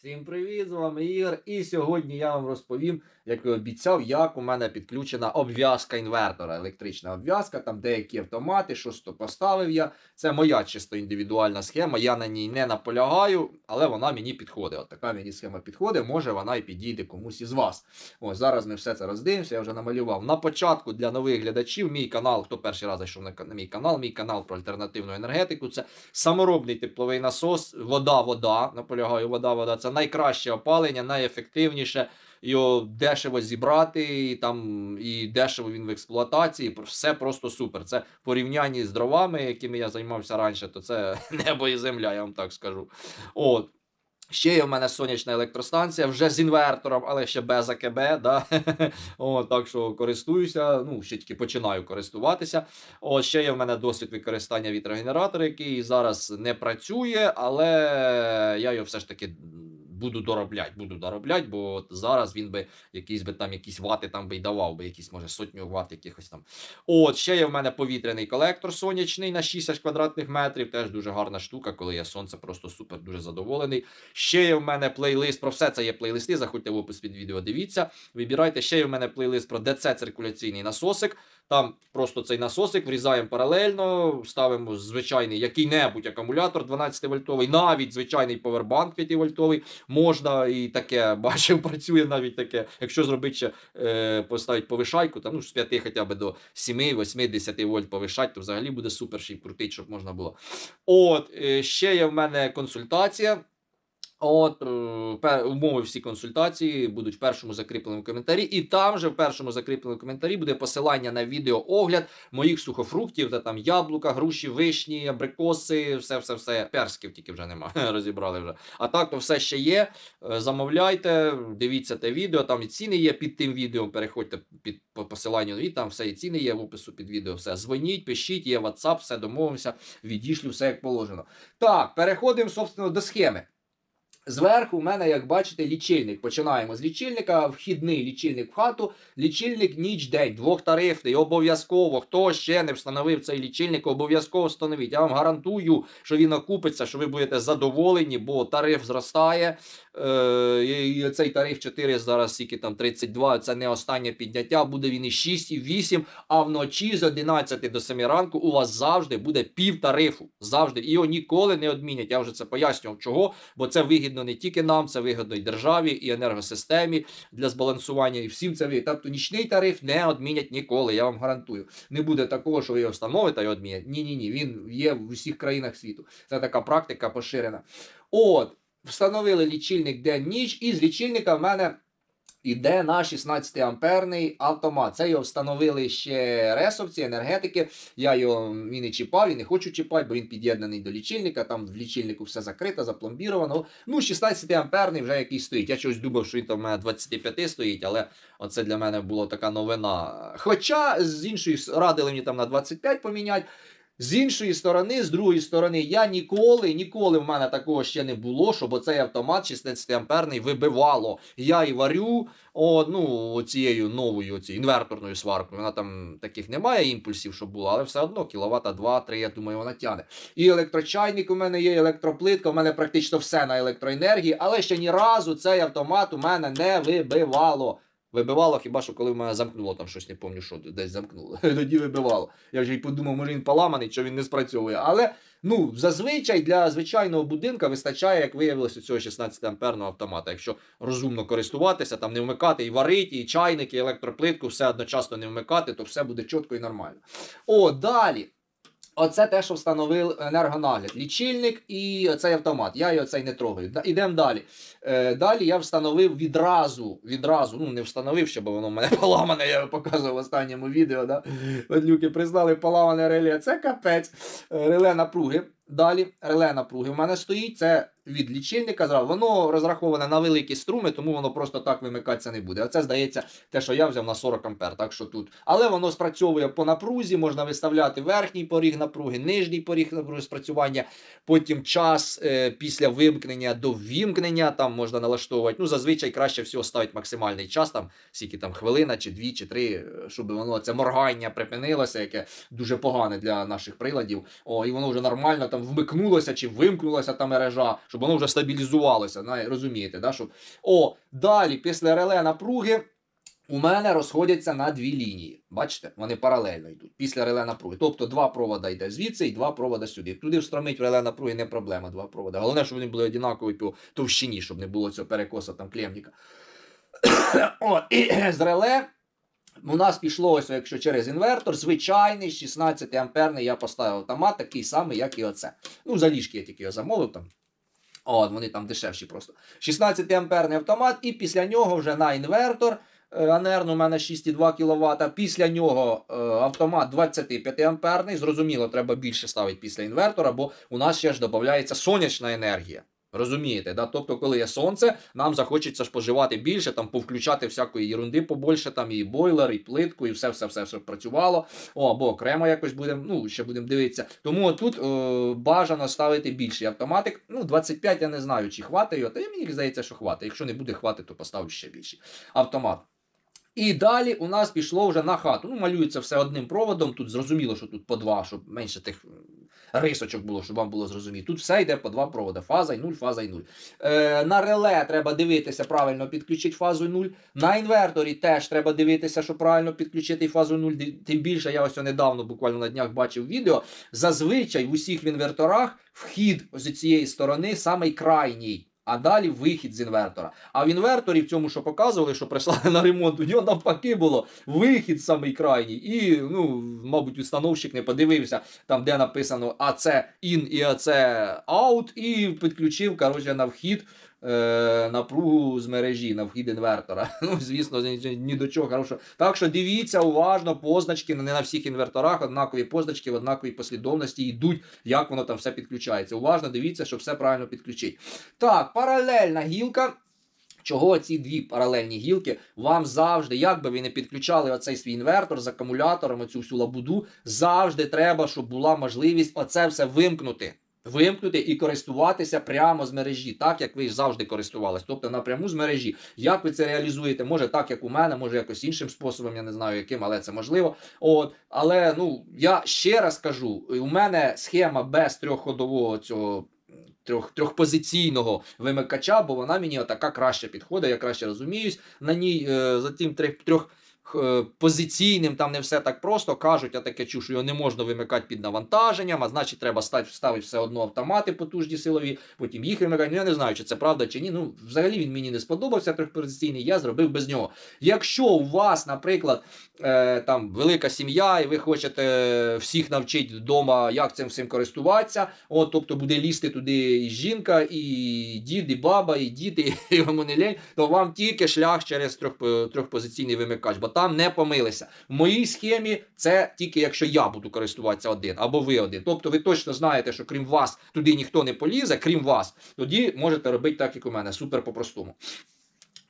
Всім привіт, з вами Ігор. І сьогодні я вам розповім, як і обіцяв, як у мене підключена обв'язка інвертора, електрична обв'язка, там деякі автомати, щось то поставив я. Це моя чисто індивідуальна схема. Я на ній не наполягаю, але вона мені підходить. От така мені схема підходить, може вона і підійде комусь із вас. Ось зараз ми все це роздивимося. Я вже намалював. На початку для нових глядачів, мій канал, хто перший раз зайшов на мій канал, мій канал про альтернативну енергетику. Це саморобний тепловий насос, вода, вода. Наполягаю, вода, вода. Це найкраще опалення, найефективніше. Його дешево зібрати, і там і дешево він в експлуатації. Все просто супер. Це в порівнянні з дровами, якими я займався раніше, то це небо і земля, я вам так скажу. От. Ще є в мене сонячна електростанція, вже з інвертором, але ще без АКБ. Да? О, так що користуюся, ну, ще тільки починаю користуватися. От, ще є в мене досвід використання вітрогенератора, який зараз не працює, але я його все ж таки буду доробляти, буду доробляти, бо зараз він би якісь би там якісь вати там би й давав, би якісь, може, сотню ват якихось там. От, ще є в мене повітряний колектор сонячний на 6 аж квадратних метрів. Теж дуже гарна штука, коли є сонце, просто супер дуже задоволений. Ще є в мене плейлист. Про все це є плейлисти. Заходьте в опис під відео, дивіться. Вибирайте. Ще є в мене плейлист про ДЦ циркуляційний насосик. Там просто цей насосик врізаємо паралельно, ставимо звичайний який-небудь акумулятор 12 вольтовий, навіть звичайний повербанк 5 вольтовий. Можна і таке бачив, працює навіть таке. Якщо зробити ще е, поставити повишайку, там ну з 5 хоча б до 7, 8, 10 вольт повишати, то взагалі буде супер ще й крутить, щоб можна було. От е, ще є в мене консультація. От умови всі консультації будуть в першому закріпленому коментарі, і там же в першому закріпленому коментарі буде посилання на відеоогляд моїх сухофруктів, де там яблука, груші, вишні, абрикоси, все, все, все. Персків тільки вже нема, розібрали вже. А так то все ще є. Е, Замовляйте, дивіться те відео. Там і ціни є під тим відео. Переходьте під по посиланню, і там все і ціни є в опису під відео. Все дзвоніть, пишіть, є WhatsApp, все домовимося, відійшлю, все як положено. Так, переходимо, собственно, до схеми. Зверху в мене, як бачите, лічильник. Починаємо з лічильника, вхідний лічильник в хату, лічильник ніч-день, двохтарифний, обов'язково. Хто ще не встановив цей лічильник, обов'язково встановіть. Я вам гарантую, що він окупиться, що ви будете задоволені, бо тариф зростає. Е, і цей тариф 4 зараз скільки там 32, це не останнє підняття, буде він і 6, і 8, а вночі з 11 до 7 ранку у вас завжди буде пів тарифу. Завжди. І його ніколи не одмінять. Я вже це пояснював, чого, бо це вигідно не тільки нам, це вигідно і державі, і енергосистемі для збалансування, і всім це вигідно. Тобто нічний тариф не одмінять ніколи, я вам гарантую. Не буде такого, що ви його встановите і одмінять. Ні, ні, ні. Він є в усіх країнах світу. Це така практика поширена. От, встановили лічильник день-ніч, і з лічильника в мене іде на 16 амперний автомат. Це його встановили ще ресовці, енергетики. Я його і не чіпав, і не хочу чіпати, бо він під'єднаний до лічильника. Там в лічильнику все закрито, запломбіровано. Ну, 16 амперний вже якийсь стоїть. Я щось думав, що він там у мене 25 стоїть, але оце для мене була така новина. Хоча з іншої радили мені там на 25 поміняти. З іншої сторони, з другої сторони, я ніколи, ніколи в мене такого ще не було, щоб оцей автомат 16 амперний вибивало. Я і варю о, ну, цією новою оці, інверторною сваркою. Вона там таких немає імпульсів, щоб було, але все одно кіловата 2-3, я думаю, вона тягне. І електрочайник у мене є, електроплитка, у мене практично все на електроенергії, але ще ні разу цей автомат у мене не вибивало. Вибивало хіба що коли в мене замкнуло там щось, не пам'ятаю, що десь замкнуло. Тоді вибивало. Я вже й подумав, може він поламаний, що він не спрацьовує. Але ну, зазвичай для звичайного будинка вистачає, як виявилося, цього 16 амперного автомата. Якщо розумно користуватися, там не вмикати і варити, і чайники, і електроплитку, все одночасно не вмикати, то все буде чітко і нормально. О, далі. Оце те, що встановив енергонагляд. Лічильник і цей автомат. Я його цей не трогаю. Ідемо далі. Е, далі я встановив відразу, відразу, ну не встановив ще, бо воно в мене поламане, я показував в останньому відео. Да? Люки признали поламане реле. Це капець. Е, Реле напруги. Далі реле напруги в мене стоїть. Це від лічильника. зразу. Воно розраховане на великі струми, тому воно просто так вимикатися не буде. Оце здається те, що я взяв на 40 ампер. Так що тут. Але воно спрацьовує по напрузі, можна виставляти верхній поріг напруги, нижній поріг напруги спрацювання. Потім час е, після вимкнення до ввімкнення там можна налаштовувати. Ну, зазвичай краще всього ставити максимальний час, там скільки там хвилина, чи дві, чи три, щоб воно це моргання припинилося, яке дуже погане для наших приладів. О, і воно вже нормально там там вмикнулося чи вимкнулася та мережа, щоб воно вже стабілізувалося. Розумієте, да? щоб... О, далі, після реле напруги. У мене розходяться на дві лінії. Бачите, вони паралельно йдуть після реле напруги. Тобто два провода йде звідси і два провода сюди. Туди встромить реле напруги не проблема, два провода. Головне, щоб вони були однакові по товщині, щоб не було цього перекоса там клемніка. О, і з реле у нас пішло ось, якщо через інвертор, звичайний 16 амперний я поставив автомат, такий самий, як і оце. Ну, за ліжки я тільки його замовив там. О, вони там дешевші просто. 16 амперний автомат, і після нього вже на інвертор. е, Анерн у мене 6,2 кВт. Після нього е, автомат 25 амперний. Зрозуміло, треба більше ставити після інвертора, бо у нас ще ж додається сонячна енергія. Розумієте, да? тобто, коли є сонце, нам захочеться споживати більше, там повключати всякої ерунди побольше, там і бойлер, і плитку, і все, все, все, все працювало. О, або окремо якось будемо, ну, ще будемо дивитися. Тому тут е, бажано ставити більший автоматик. Ну, 25 я не знаю, чи його, та мені здається, що хватить. Якщо не буде хватить, то поставлю ще більший автомат. І далі у нас пішло вже на хату. Ну, малюється все одним проводом. Тут зрозуміло, що тут по два, щоб менше тих рисочок було, щоб вам було зрозуміло. Тут все йде по два проводи. Фаза і нуль, фаза і нуль. Е, на реле треба дивитися, правильно підключити фазу 0. На інверторі теж треба дивитися, що правильно підключити фазу 0. Тим більше я ось недавно, буквально на днях бачив відео. Зазвичай в усіх інверторах вхід з цієї сторони самий крайній. А далі вихід з інвертора. А в інверторі, в цьому, що показували, що прислали на ремонт, у нього навпаки було вихід самий крайній. І, ну, мабуть, установщик не подивився, там, де написано АЦ IN і АЦ OUT, і підключив, коротше, на вхід е, напругу з мережі, на вхід інвертора. Ну, звісно, ні, до чого хорошого. Так що дивіться уважно, позначки, не на всіх інверторах, однакові позначки в однаковій послідовності йдуть, як воно там все підключається. Уважно дивіться, щоб все правильно підключити. Так, паралельна гілка. Чого ці дві паралельні гілки вам завжди, як би ви не підключали оцей свій інвертор з акумулятором, оцю всю лабуду, завжди треба, щоб була можливість оце все вимкнути. Вимкнути і користуватися прямо з мережі, так як ви завжди користувалися, тобто напряму з мережі. Як ви це реалізуєте? Може так, як у мене, може якось іншим способом, я не знаю яким, але це можливо. От, але ну я ще раз кажу: у мене схема без трьохходового цього. Трьох, трьохпозиційного вимикача, бо вона мені отака краще підходить, я краще розуміюсь на ній. Е, за тим трьох, позиційним там не все так просто. Кажуть, я таке чую, що його не можна вимикати під навантаженням, а значить, треба ставити, все одно автомати потужні силові, потім їх вимикати. Ну, я не знаю, чи це правда чи ні. Ну, взагалі він мені не сподобався трьохпозиційний, я зробив без нього. Якщо у вас, наприклад, е, там велика сім'я, і ви хочете всіх навчити вдома, як цим всім користуватися, от, тобто буде лізти туди і жінка, і дід, і баба, і діти, і йому не лень, то вам тільки шлях через трьох, трьохпозиційний вимикач, бо там не помилися. В моїй схемі це тільки якщо я буду користуватися один, або ви один. Тобто ви точно знаєте, що крім вас туди ніхто не полізе, крім вас, тоді можете робити так, як у мене, супер по-простому.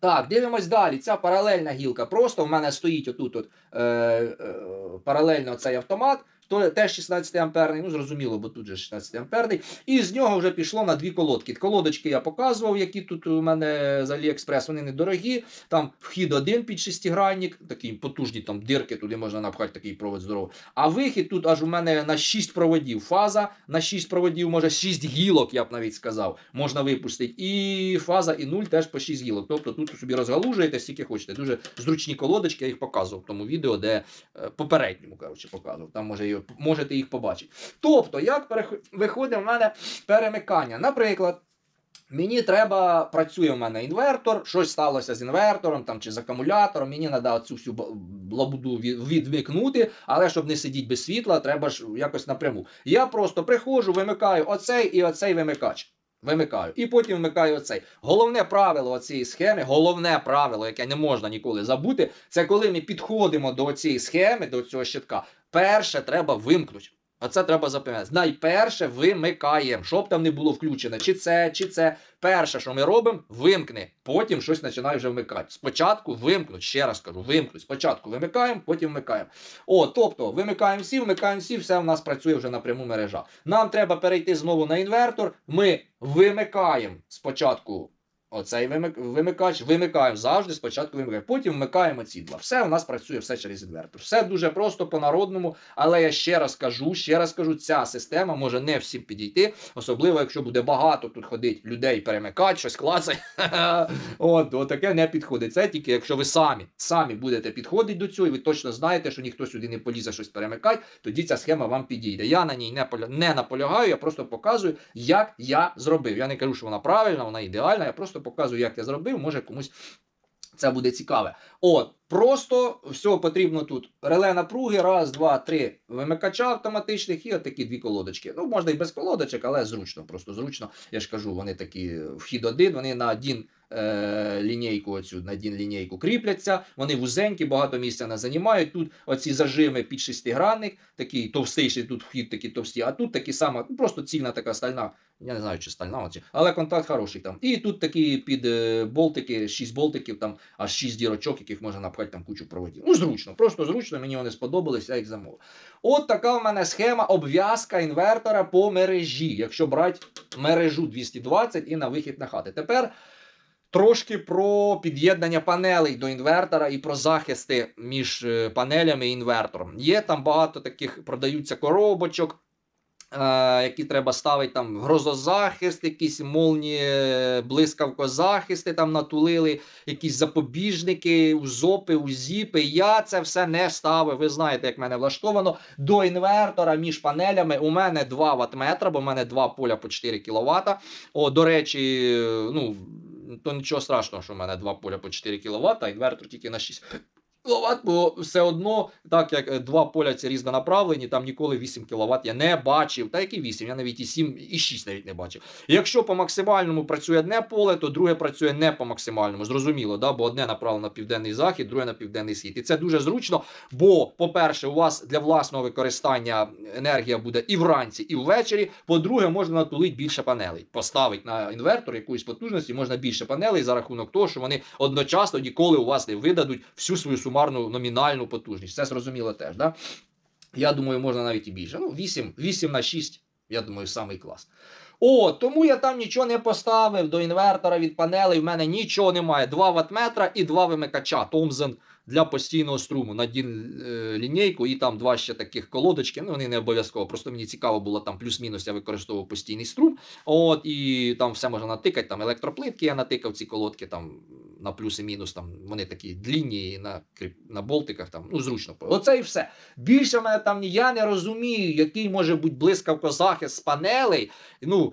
Так, дивимось далі. Ця паралельна гілка. Просто в мене стоїть отут от, е, е, паралельно цей автомат. То теж 16 амперний, ну зрозуміло, бо тут же 16 амперний. І з нього вже пішло на дві колодки. Колодочки я показував, які тут у мене з AliExpress, вони недорогі. Там вхід один під шестигранник, такі потужні там дирки, туди можна напхати такий провод здоровий. А вихід тут аж у мене на 6 проводів. Фаза на 6 проводів, може 6 гілок, я б навіть сказав, можна випустити. І фаза, і нуль теж по 6 гілок. Тобто тут собі розгалужуєте, скільки хочете. Дуже зручні колодочки, я їх показував в тому відео, де е, попередньому коротше, показував. Там може, його- можете їх побачити. Тобто, як перех- виходить в мене перемикання? Наприклад. Мені треба, працює в мене інвертор, щось сталося з інвертором там, чи з акумулятором. Мені треба цю всю лабуду відвикнути, але щоб не сидіти без світла, треба ж якось напряму. Я просто приходжу, вимикаю оцей і оцей вимикач. Вимикаю. І потім вмикаю оцей. Головне правило цієї схеми, головне правило, яке не можна ніколи забути, це коли ми підходимо до цієї схеми, до цього щитка. Перше треба вимкнути. Оце треба запам'ятати. Найперше вимикаємо, щоб там не було включено, чи це, чи це. Перше, що ми робимо, вимкни. Потім щось починає вже вмикати. Спочатку вимкнуть, ще раз кажу, вимкнуть. Спочатку вимикаємо, потім вмикаємо. О, тобто, вимикаємо всі, вмикаємо всі, все в нас працює вже напряму мережа. Нам треба перейти знову на інвертор. Ми вимикаємо спочатку оцей вимик- вимикач, вимикаємо завжди спочатку вимикаємо, потім вмикаємо ці два. Все у нас працює все через інвертор. Все дуже просто по-народному, але я ще раз кажу, ще раз кажу, ця система може не всім підійти, особливо якщо буде багато тут ходить людей перемикати, щось клацає. От, от таке не підходить. Це тільки якщо ви самі самі будете підходити до цього, і ви точно знаєте, що ніхто сюди не полізе щось перемикати, тоді ця схема вам підійде. Я на ній не поля... не наполягаю, я просто показую, як я зробив. Я не кажу, що вона правильна, вона ідеальна. Я просто показую, як я зробив. Може комусь це буде цікаве. От, просто всього потрібно тут реле напруги, раз, два, три вимикача автоматичних і отакі дві колодочки. Ну, можна і без колодочок, але зручно, просто зручно. Я ж кажу, вони такі вхід один, вони на один. Е, лінійку оцю на один лінійку кріпляться, вони вузенькі, багато місця не займають. Тут оці зажими під шестигранник, такий товстийший, тут вхід такий товсті, а тут такі сама, ну просто цільна така стальна. Я не знаю, чи стальна, чи, але контакт хороший там. І тут такі під е, болтики, 6 болтиків, там аж 6 дірочок, яких можна напхати там кучу проводів. Ну, зручно, просто зручно, мені вони сподобались, я їх замовив. От така в мене схема обв'язка інвертора по мережі, якщо брати мережу 220 і на вихід на хати. Тепер. Трошки про під'єднання панелей до інвертора і про захисти між е, панелями і інвертором. Є там багато таких продаються коробочок, які треба ставити там грозозахист, якісь молні, блискавкозахисти там натулили, якісь запобіжники, узопи, узіпи. Я це все не ставив. Ви знаєте, як в мене влаштовано. До інвертора між панелями у мене 2 ваттметра, бо в мене два поля по 4 кВт. О, до речі, ну то нічого страшного, що в мене два поля по 4 кВт, а інвертор тільки на 6 кВт, бо все одно, так як е, два поля ці різнонаправлені, там ніколи 8 кВт я не бачив. Та які 8, я навіть і 7, і 6 навіть не бачив. Якщо по максимальному працює одне поле, то друге працює не по максимальному. Зрозуміло, да? бо одне направлено на південний захід, друге на південний схід. І це дуже зручно, бо, по-перше, у вас для власного використання енергія буде і вранці, і ввечері. По-друге, можна натулити більше панелей. Поставити на інвертор якоїсь потужності, можна більше панелей за рахунок того, що вони одночасно ніколи у вас не видадуть всю свою сумарну номінальну потужність. Це зрозуміло теж. Да? Я думаю, можна навіть і більше. Ну, 8, 8 на 6, я думаю, самий клас. О, тому я там нічого не поставив до інвертора від панелей. В мене нічого немає. 2 ваттметра і 2 вимикача. Томзен для постійного струму на один е, лінійку, і там два ще таких колодочки. Ну, вони не обов'язково. Просто мені цікаво було там плюс-мінус. Я використовував постійний струм. От, і там все можна натикати. Там електроплитки я натикав ці колодки там на плюс і мінус. Там вони такі длінні і на на болтиках. Там ну зручно. Оце і все. Більше мене там я не розумію, який може бути блискавкозахист з панелей. Ну.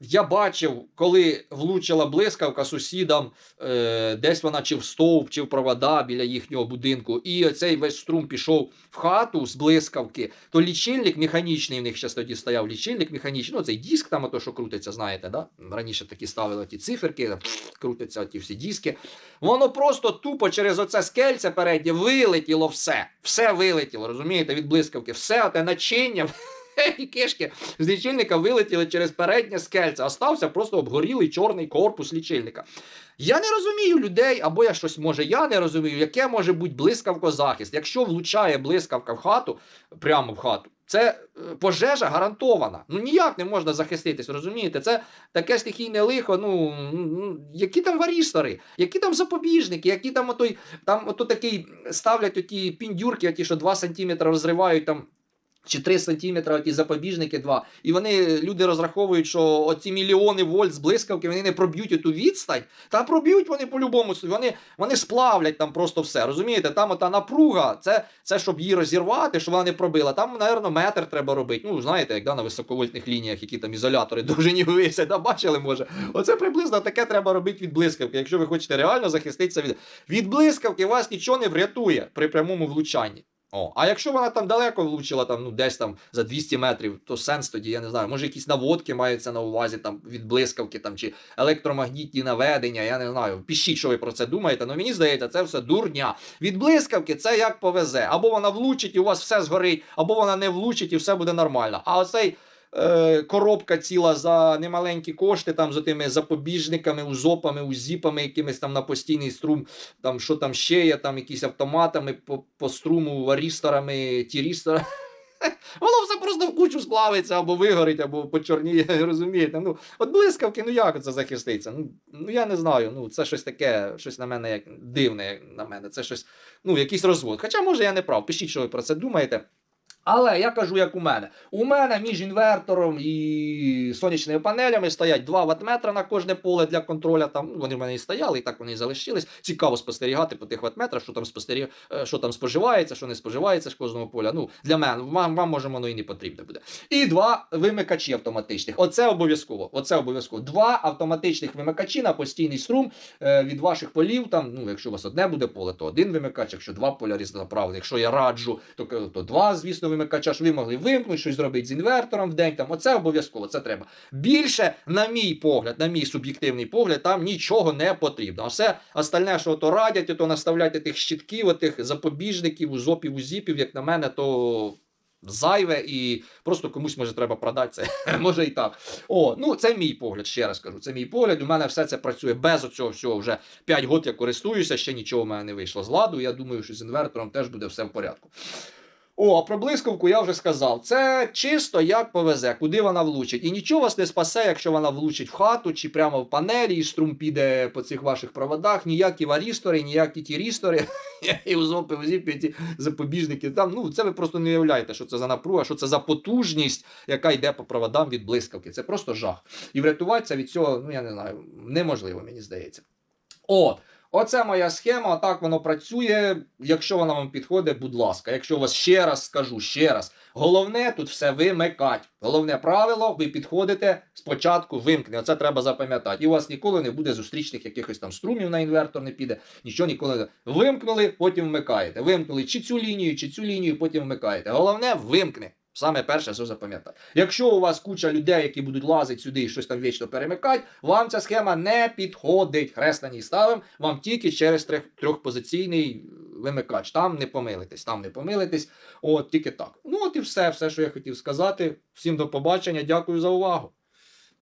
Я бачив, коли влучила блискавка сусідам, е, десь вона чи в стовп, чи в провода біля їхнього будинку, і оцей весь струм пішов в хату з блискавки, то лічильник механічний, в них ще тоді стояв лічильник механічний, ну цей диск там, ото, що крутиться, знаєте, да? раніше такі ставили ті циферки, крутяться ті всі диски. Воно просто тупо через оце скельце переднє вилетіло все. Все вилетіло, розумієте, від блискавки, все те начиння. І кишки з лічильника вилетіли через переднє скельце. Остався просто обгорілий чорний корпус лічильника. Я не розумію людей, або я щось може, я не розумію, яке може бути блискавкозахист. Якщо влучає блискавка в хату, прямо в хату, це е, пожежа гарантована. Ну ніяк не можна захиститись, розумієте? Це таке стихійне лихо. Ну, які там варістори, які там запобіжники, які там отой, там ото такий ставлять оті піндюрки, оті, що 2 см розривають там. Чи 3 сантиметри ті запобіжники два. І вони люди розраховують, що оці мільйони вольт з блискавки вони не проб'ють ту відстань. Та проб'ють вони по-любому. Вони вони сплавлять там просто все. Розумієте? Там ота напруга, це це щоб її розірвати, щоб вона не пробила. Там, напевно, метр треба робити. Ну, знаєте, як да, на високовольтних лініях, які там ізолятори довжині висять, да, бачили, може. Оце приблизно таке треба робити від блискавки. Якщо ви хочете реально захиститися від від блискавки, вас нічого не врятує при прямому влучанні. О, а якщо вона там далеко влучила, там, ну, десь там за 200 метрів, то сенс тоді, я не знаю, може якісь наводки маються на увазі там від блискавки там, чи електромагнітні наведення, я не знаю. Пишіть, що ви про це думаєте. Ну мені здається, це все дурня. Від блискавки це як повезе. Або вона влучить і у вас все згорить, або вона не влучить і все буде нормально. А оцей. Е, Коробка ціла за немаленькі кошти, там з тими запобіжниками, узопами, узіпами, якимись там на постійний струм, там що там ще є, там якісь автоматами по, по струму, варісторами, тірісторами. Воно все просто в кучу сплавиться або вигорить, або почорніє, розумієте? Ну, от блискавки, ну як це захиститься? Ну, ну я не знаю. Ну, це щось таке, щось на мене як дивне, як на мене. Це щось, ну, якийсь розвод. Хоча, може, я не прав. Пишіть, що ви про це думаєте. Але я кажу, як у мене. У мене між інвертором і сонячними панелями стоять 2 ваттметра на кожне поле для контроля. Там ну, вони в мене і стояли, і так вони і залишились. Цікаво спостерігати по тих ваттметрах, що там спостеріг... е, що там споживається, що не споживається з кожного поля. Ну, для мене вам, вам може воно і не потрібне буде. І два вимикачі автоматичних. Оце обов'язково. Оце обов'язково. Два автоматичних вимикачі на постійний струм е, від ваших полів. Там, ну, якщо у вас одне буде поле, то один вимикач. Якщо два поля різнонаправлені. Якщо я раджу, то, то два, звісно, вимикача. ж ви могли вимкнути, щось зробити з інвертором в день. Там оце обов'язково. Це треба. Більше, на мій погляд, на мій суб'єктивний погляд, там нічого не потрібно. А все остальне, що то радять, то наставляйте тих щитків, отих запобіжників, узопів, узіпів, як на мене, то. Зайве і просто комусь може треба продати це. може і так. О, ну це мій погляд, ще раз кажу. Це мій погляд. У мене все це працює без оцього всього. Вже 5 років я користуюся, ще нічого в мене не вийшло з ладу. Я думаю, що з інвертором теж буде все в порядку. О, про блискавку я вже сказав. Це чисто як повезе, куди вона влучить. І нічого вас не спасе, якщо вона влучить в хату чи прямо в панелі, і струм піде по цих ваших проводах. Ніякі варістори, ніякі ті рістори, і узопи, узіпи, ті запобіжники. Там, ну, це ви просто не уявляєте, що це за напруга, що це за потужність, яка йде по проводам від блискавки. Це просто жах. І врятуватися від цього, ну я не знаю, неможливо, мені здається. От. Оце моя схема, отак воно працює. Якщо вона вам підходить, будь ласка. Якщо у вас ще раз скажу, ще раз. Головне тут все вимикати. Головне правило, ви підходите спочатку вимкне. Оце треба запам'ятати. І у вас ніколи не буде зустрічних якихось там струмів на інвертор не піде. Нічого ніколи не вимкнули, потім вмикаєте. Вимкнули чи цю лінію, чи цю лінію, потім вмикаєте. Головне вимкне. Саме перше, що запам'ятати. Якщо у вас куча людей, які будуть лазити сюди і щось там вічно перемикати, вам ця схема не підходить. Хрест на ній ставимо, вам тільки через трьох, трьохпозиційний вимикач. Там не помилитесь, там не помилитесь. От тільки так. Ну от і все, все, що я хотів сказати. Всім до побачення. Дякую за увагу.